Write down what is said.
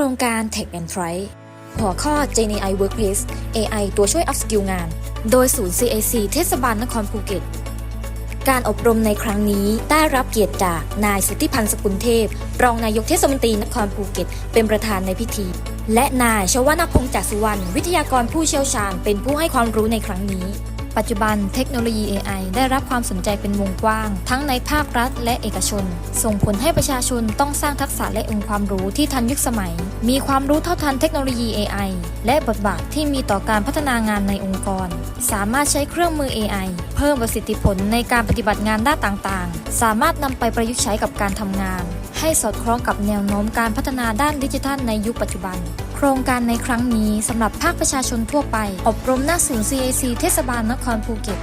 ครงการ Tech and Try หัวข้อ GenAI Workplace AI ตัวช่วย upskill งาน โดยศูนย์ CAC เทศบาลนครภูเก็ต การอบรมในครั้งนี้ได้รับเกียรติจากนายสิทธิพันธ์สกุลเทพ รองนายกเทศมนตรีนครภูเก็ต เป็นประธานในพิธี และนายชวนพงษ์จักรสุวรรณวิทยากรผู้เชี่ยวชาญเป็นผู้ให้ความรู้ในครั้งนี้ ปัจจุบันเทคโนโลยี AI ได้รับความสนใจเป็นวงกว้าง ทั้งในภาครัฐและเอกชน ส่งผลให้ประชาชนต้องสร้างทักษะและองค์ความรู้ที่ทันยุคสมัย มีความรู้เท่าทันเทคโนโลยี AI และบทบาทที่มีต่อการพัฒนางานในองค์กร สามารถใช้เครื่องมือ AI เพิ่มประสิทธิผลในการปฏิบัติงานด้านต่างๆ สามารถนำไปประยุกต์ใช้กับการทำงาน ให้สอดคล้องกับแนวโน้มการพัฒนาด้านดิจิทัลในยุคปัจจุบัน โครงการในครั้งนี้สำหรับภาคประชาชนทั่วไป อบรมหน้าศูนย์ CAC เทศบาลนครภูเก็ต